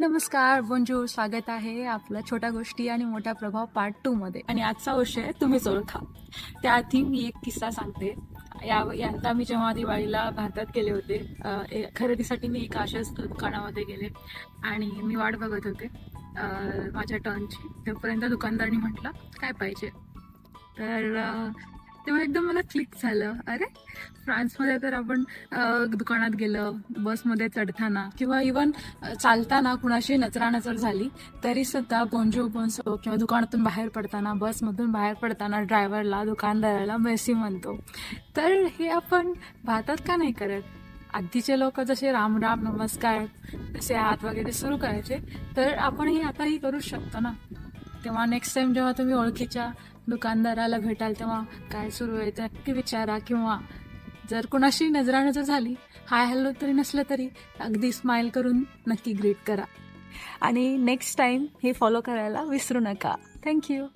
नमस्कार बोंजू स्वागत आहे आपलं छोट्या गोष्टी आणि मोठा प्रभाव पार्ट टू मध्ये. आणि आजचा विषय तुम्हीच ओळखा. त्याआधी मी एक किस्सा सांगते. या यंदा मी जेव्हा दिवाळीला भारतात गेले होते ए- खरेदीसाठी मी एका अशाच दुकानामध्ये गेले. आणि मी वाट बघत होते. माझ्या टर्नची. तोपर्यंत दुकानदारनी म्हटलं काय पाहिजे? तर तेव्हा एकदम मला क्लिक झालं. अरे फ्रान्समध्ये तर आपण दुकानात गेलं बसमध्ये चढताना किंवा इवन चालताना कुणाशी नचरानचर झाली तरी सुद्धा बोंजो बोन्सो किंवा दुकानातून बाहेर पडताना बसमधून बाहेर पडताना ड्रायव्हरला दुकानदाराला मेसी म्हणतो. तर हे आपण भारतात का नाही करत? आधीचे लोक जसे राम राम नमस्कार तसे हात वगैरे सुरू करायचे तर आपणही आताही करू शकतो ना? तेव्हा नेक्स्ट टाइम जेव्हा तुम्ही ओळखीच्या दुकानदाराला भेटाल तेव्हा काय सुरू आहे ते नक्की विचारा किंवा जर कुणाशी नजरानजर झाली हाय हॅलो तरी नसलं तरी अगदी स्माईल करून नक्की ग्रीट करा. आणि नेक्स्ट टाईम हे फॉलो करायला विसरू नका. थँक्यू